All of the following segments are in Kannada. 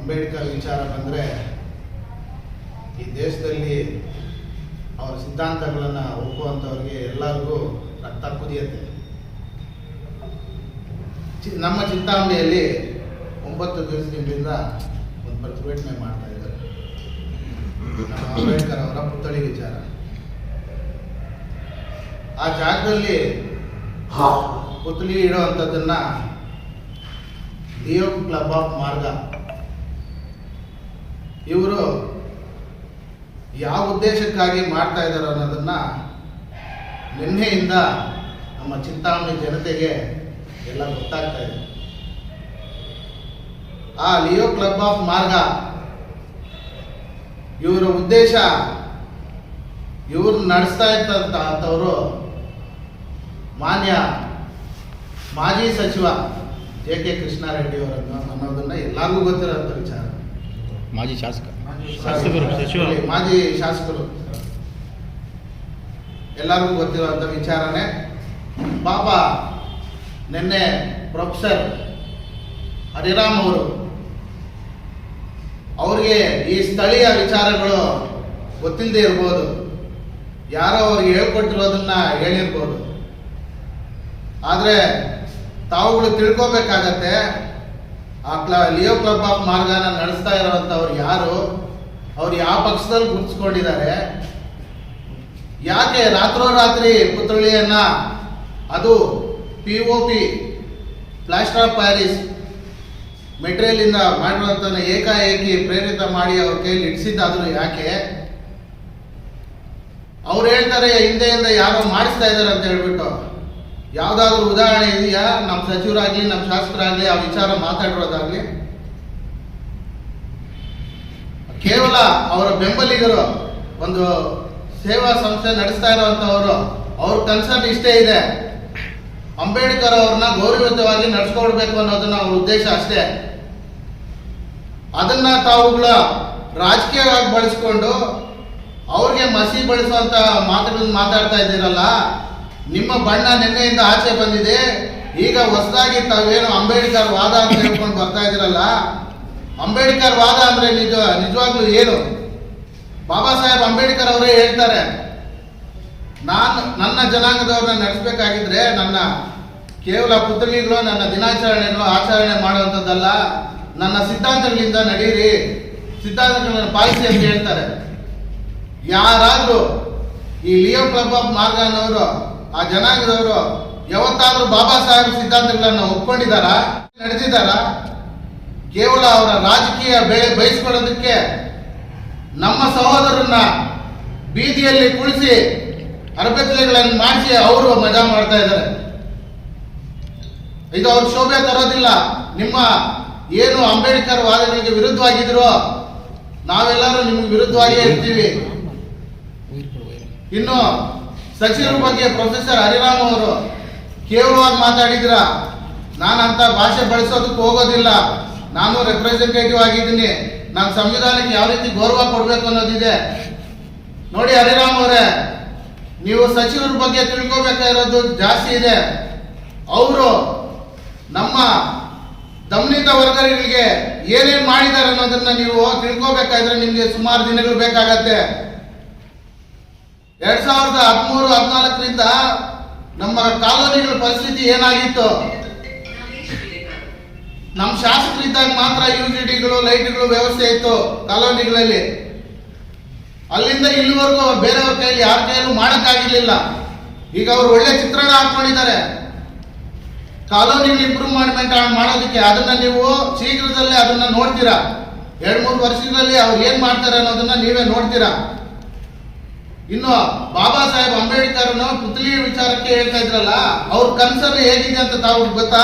ಅಂಬೇಡ್ಕರ್ ವಿಚಾರ ಬಂದರೆ ಈ ದೇಶದಲ್ಲಿ ಅವರ ಸಿದ್ಧಾಂತಗಳನ್ನು ಒಪ್ಪುವಂಥವ್ರಿಗೆ ಎಲ್ಲರಿಗೂ ರಕ್ತ ಕುದಿಯುತ್ತೆ. ನಮ್ಮ ಚಿಂತಾಮಣಿಯಲ್ಲಿ ಒಂಬತ್ತು ದಿವಸದಿಂದ ಒಂದು ಪ್ರತಿಭಟನೆ ಮಾಡ್ತಾ ಇದ್ದಾರೆ. ನಮ್ಮ ಅಂಬೇಡ್ಕರ್ ಅವರ ಪುತ್ಥಳಿ ವಿಚಾರ. ಆ ಜಾಗದಲ್ಲಿ ಪುತ್ಥಳಿ ಇಡುವಂಥದ್ದನ್ನು ಲಿಯೋ ಕ್ಲಬ್ ಆಫ್ ಮಾರ್ಗ ಇವರು ಯಾವ ಉದ್ದೇಶಕ್ಕಾಗಿ ಮಾಡ್ತಾ ಇದ್ದಾರೆ ಅನ್ನೋದನ್ನು ನಿನ್ನೆಯಿಂದ ನಮ್ಮ ಚಿಂತಾಮಣಿ ಜನತೆಗೆ ಎಲ್ಲ ಗೊತ್ತಾಗ್ತಾ ಇದೆ. ಆ ಲಿಯೋ ಕ್ಲಬ್ ಆಫ್ ಮಾರ್ಗ, ಇವರ ಉದ್ದೇಶ ಇವ್ರನ್ನ ನಡೆಸ್ತಾ ಇದ್ದಂತ ಅಂಥವರು ಮಾನ್ಯ ಮಾಜಿ ಸಚಿವ ಜೆ ಕೆ ಕೃಷ್ಣಾರೆಡ್ಡಿಯವರನ್ನು ಅನ್ನೋದನ್ನ ಎಲ್ಲರಿಗೂ ಗೊತ್ತಿರೋಂಥ ವಿಚಾರ. ಮಾಜಿ ಶಾಸಕ. ಶಾಸಕರು, ಸಚಿವ. ಮಾಜಿ ಶಾಸಕರು. ಎಲ್ಲರಿಗೂ ಗೊತ್ತಿರುವಂಥ ವಿಚಾರನೆ ಪಾಪ ನಿನ್ನೆ ಪ್ರೊಫೆಸರ್ ಹರಿರಾಮ್ ಅವರು ಅವ್ರಿಗೆ ಈ ಸ್ಥಳೀಯ ವಿಚಾರಗಳು ಗೊತ್ತಿಲ್ಲದೆ ಇರ್ಬೋದು. ಯಾರೋ ಅವ್ರಿಗೆ ಹೇಳ್ಕೊಟ್ಟಿರೋದನ್ನ ಹೇಳಿರ್ಬೋದು. ಆದರೆ ತಾವುಗಳು ತಿಳ್ಕೊಬೇಕಾಗತ್ತೆ ಆ ಕ್ಲ, ಲಿಯೋ ಕ್ಲಬ್ ಆಫ್ ಮಾರ್ಗನ ನಡೆಸ್ತಾ ಇರೋವಂಥವ್ರು ಯಾರು? ಅವ್ರು ಯಾವ ಪಕ್ಷದಲ್ಲಿ ಗುರುತಿಸ್ಕೊಂಡಿದ್ದಾರೆ ಯಾಕೆ ರಾತ್ರೋರಾತ್ರಿ ಪುತ್ರಳಿಯನ್ನ ಅದು P O P plaster of Paris material ಇಂದ ಮಾಡಿರುವಂತ ಏಕಾಏಕಿ ಪ್ರೇರಿತ ಮಾಡಿ ಅವ್ರ ಕೈಯಲ್ಲಿ ಇಡಿಸಿದ್ದಾದ್ರು ಯಾಕೆ? ಅವ್ರು ಹೇಳ್ತಾರೆ, ಹಿಂದೆಯಿಂದ ಯಾರೋ ಮಾಡಿಸ್ತಾ ಇದ್ದಾರೆ ಅಂತ ಹೇಳ್ಬಿಟ್ಟು. ಯಾವ್ದಾದ್ರು ಉದಾಹರಣೆ ಇದೆಯಾ? ನಮ್ಮ ಸಚಿವರಾಗ್ಲಿ ನಮ್ಮ ಶಾಸಕರಾಗ್ಲಿ, ಆ ವಿಚಾರ ಮಾತಾಡಿರೋದಾಗ್ಲಿ? ಕೇವಲ ಅವರ ಬೆಂಬಲಿಗರು, ಒಂದು ಸೇವಾ ಸಂಸ್ಥೆ ನಡೆಸ್ತಾ ಇರುವಂತವರು ಅವ್ರ ಕನ್ಸರ್ನ್ ಇಷ್ಟೇ ಇದೆ. ಅಂಬೇಡ್ಕರ್ ಅವ್ರನ್ನ ಗೌರವಯುತವಾಗಿ ನಡ್ಸ್ಕೊಡ್ಬೇಕು ಅನ್ನೋದನ್ನ ಅವ್ರ ಉದ್ದೇಶ ಅಷ್ಟೇ. ಅದನ್ನ ತಾವುಗಳ ರಾಜಕೀಯವಾಗಿ ಬಳಸ್ಕೊಂಡು ಅವ್ರಿಗೆ ಮಸಿ ಬಳಸುವಂತ ಮಾತುಗಳನ್ನ ಮಾತಾಡ್ತಾ ಇದ್ದೀರಲ್ಲ ನಿಮ್ಮ ಬಣ್ಣ ನಿನ್ನೆಯಿಂದ ಆಚೆ ಬಂದಿದೆ. ಈಗ ಹೊಸದಾಗಿ ತಾವೇನು ಅಂಬೇಡ್ಕರ್ ವಾದ ಅಂತ ಹೇಳ್ಕೊಂಡು ಬರ್ತಾ ಇದ್ದೀರಲ್ಲ? ಅಂಬೇಡ್ಕರ್ ವಾದ ಅಂದ್ರೆ ನಿಜ, ನಿಜವಾಗ್ಲೂ ಏನು? ಬಾಬಾ ಸಾಹೇಬ್ ಅಂಬೇಡ್ಕರ್ ಅವರೇ ಹೇಳ್ತಾರೆ, ನಾನು ನನ್ನ ಜನಾಂಗದವ್ರನ್ನ ನಡೆಸಬೇಕಾಗಿದ್ರೆ ನನ್ನ ಕೇವಲ ಪುತ್ರಿಗಳು, ನನ್ನ ದಿನಾಚರಣೆಗಳು ಆಚರಣೆ ಮಾಡುವಂಥದ್ದಲ್ಲ, ನನ್ನ ಸಿದ್ಧಾಂತಗಳಿಂದ ನಡೀರಿ ಸಿದ್ಧಾಂತಗಳನ್ನು ಪಾಲಿಸಿ ಅಂತ ಹೇಳ್ತಾರೆ. ಯಾರಾದರೂ ಈ ಲಿಯೋ ಕ್ಲಬ್ ಆಫ್ ಮಾರ್ಗ ಅನ್ನೋರು ಆ ಜನಾಂಗದವರು ಯಾವತ್ತಾದ್ರೂ ಬಾಬಾ ಸಾಹೇಬ್ ಸಿದ್ಧಾಂತಗಳನ್ನ ಒಪ್ಕೊಂಡಿದಾರ ನಡೆಸಿದಾರ ಕೇವಲ ಅವರ ರಾಜಕೀಯ ಬೆಳೆ ಬಯಸ್ಕೊಳ್ಳೋದಕ್ಕೆ ನಮ್ಮ ಸಹೋದರನ್ನ ಬೀದಿಯಲ್ಲಿ ಕುಳಿಸಿ ಅರಬೆತ್ತಲೆಗಳನ್ನು ಮಾಡಿಸಿ ಅವರು ಮಜಾ ಮಾಡ್ತಾ ಇದ್ದಾರೆ. ಇದು ಅವ್ರ ಶೋಭೆ ತರೋದಿಲ್ಲ. ನಿಮ್ಮ ಏನು ಅಂಬೇಡ್ಕರ್ ವಾದಗಳಿಗೆ ವಿರುದ್ಧವಾಗಿದ್ರು ನಾವೆಲ್ಲರೂ ನಿಮ್ಗೆ ವಿರುದ್ಧವಾಗಿಯೇ ಇರ್ತೀವಿ. ಇನ್ನು ಸಚಿವರ ಬಗ್ಗೆ ಪ್ರೊಫೆಸರ್ ಹರಿರಾಮ್ ಅವರು ಕೇವಲವಾಗಿ ಮಾತಾಡಿದ್ರ ಅಂತ ಭಾಷೆ ಬಳಸೋದಕ್ಕೆ ಹೋಗೋದಿಲ್ಲ. ನಾನು ರೆಪ್ರೆಸೆಂಟೇಟಿವ್ ಆಗಿದ್ದೀನಿ. ನಾನು ಸಂವಿಧಾನಕ್ಕೆ ಯಾವ ರೀತಿ ಗೌರವ ಕೊಡಬೇಕು ಅನ್ನೋದಿದೆ. ನೋಡಿ ಹರಿರಾಮ್ ಅವರೇ, ನೀವು ಸಚಿವರ ಬಗ್ಗೆ ತಿಳ್ಕೊಬೇಕಾಗಿರೋದು ಜಾಸ್ತಿ ಇದೆ. ಅವರು ನಮ್ಮ ದಮನಿತ ವರ್ಗಗಳಿಗೆ ಏನೇನು ಮಾಡಿದ್ದಾರೆ ಅನ್ನೋದನ್ನ ನೀವು ತಿಳ್ಕೊಬೇಕಾದ್ರೆ ನಿಮಗೆ ಸುಮಾರು ದಿನಗಳು ಬೇಕಾಗತ್ತೆ. ಎರಡ್ ಸಾವಿರದ ಹದಿಮೂರು ಹದಿನಾಲ್ಕರಿಂದ ನಮ್ಮ ಕಾಲೋನಿಗಳ ಪರಿಸ್ಥಿತಿ ಏನಾಗಿತ್ತು? ನಮ್ಮ ಶಾಸಕರಿದ್ದಾಗ ಮಾತ್ರ ಯು ಜಿ ಡಿಗಳು ಲೈಟ್ಗಳು ವ್ಯವಸ್ಥೆ ಇತ್ತು ಕಾಲೋನಿಗಳಲ್ಲಿ. ಅಲ್ಲಿಂದ ಇಲ್ಲಿವರೆಗೂ ಬೇರೆಯವ್ರ ಕೈಯಲ್ಲಿ ಯಾರ ಕೈಯಲ್ಲೂ ಮಾಡೋಕ್ಕಾಗಿರ್ಲಿಲ್ಲ. ಈಗ ಅವ್ರು ಒಳ್ಳೆ ಚಿತ್ರಣ ಹಾಕೊಂಡಿದ್ದಾರೆ ಕಾಲೋನಿಗಳು ಇಂಪ್ರೂವ್ಮೆಂಟ್ ಮಾಡೋದಕ್ಕೆ ಅದನ್ನ ನೀವು ಶೀಘ್ರದಲ್ಲೇ ಅದನ್ನ ನೋಡ್ತೀರಾ? ಎರಡ್ ಮೂರು ವರ್ಷಗಳಲ್ಲಿ ಅವ್ರು ಏನ್ ಮಾಡ್ತಾರೆ ಅನ್ನೋದನ್ನ ನೀವೇ ನೋಡ್ತೀರಾ? ಇನ್ನು ಬಾಬಾ ಸಾಹೇಬ್ ಅಂಬೇಡ್ಕರ್ ಪುತ್ಲಿ ವಿಚಾರಕ್ಕೆ ಹೇಳ್ತಾ ಇದ್ರಲ್ಲ, ಅವ್ರ ಕನ್ಸರ್ನ್ ಹೇಗಿದೆ ಅಂತ ತಾವು ಗೊತ್ತಾ?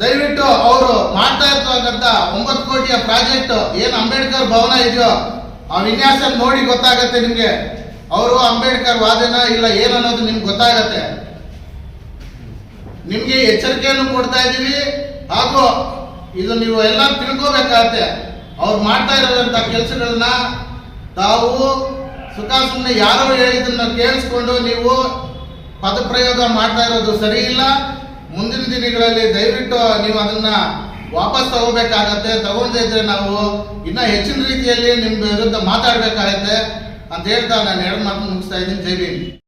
ದಯವಿಟ್ಟು ಅವರು ಮಾಡ್ತಾ ಇರ್ತಕ್ಕಂಥ ಒಂಬತ್ತು ಕೋಟಿಯ ಪ್ರಾಜೆಕ್ಟ್ ಏನ್ ಅಂಬೇಡ್ಕರ್ ಭವನ ಇದೆಯೋ, ಆ ವಿನ್ಯಾಸ ನೋಡಿ ಗೊತ್ತಾಗತ್ತೆ ನಿಮ್ಗೆ. ಅವರು ಅಂಬೇಡ್ಕರ್ ವಾದನ ಇಲ್ಲ ಏನನ್ನೋದು ನಿಮ್ಗೆ ಗೊತ್ತಾಗತ್ತೆ. ನಿಮ್ಗೆ ಎಚ್ಚರಿಕೆಯನ್ನು ಕೊಡ್ತಾ ಇದ್ದೀವಿ, ಹಾಗೂ ಇದು ನೀವು ಎಲ್ಲ ತಿಳ್ಕೋಬೇಕಾಗತ್ತೆ. ಅವ್ರು ಮಾಡ್ತಾ ಇರೋದಂತ ಕೆಲಸಗಳನ್ನ ತಾವು ಸುಖ ಯಾರೋ ಹೇಳಿದ್ದನ್ನ ಕೇಳಿಸ್ಕೊಂಡು ನೀವು ಪದಪ್ರಯೋಗ ಮಾಡ್ತಾ ಇರೋದು ಸರಿ ಇಲ್ಲ. ಮುಂದಿನ ದಿನಗಳಲ್ಲಿ ದಯವಿಟ್ಟು ನೀವು ಅದನ್ನ ವಾಪಸ್ ತಗೋಬೇಕಾಗತ್ತೆ. ತಗೊಂಡೇ ಇದ್ರೆ ನಾವು ಇನ್ನ ಹೆಚ್ಚಿನ ರೀತಿಯಲ್ಲಿ ನಿಮ್ಮ ವಿರುದ್ಧ ಮಾತಾಡ್ಬೇಕಾಗತ್ತೆ ಅಂತ ಹೇಳ್ತಾ ನಾನು ಎರಡು ಮಾತು ಮುಗಿಸ್ತಾ ಇದ್ದೀನಿ. ಜೈ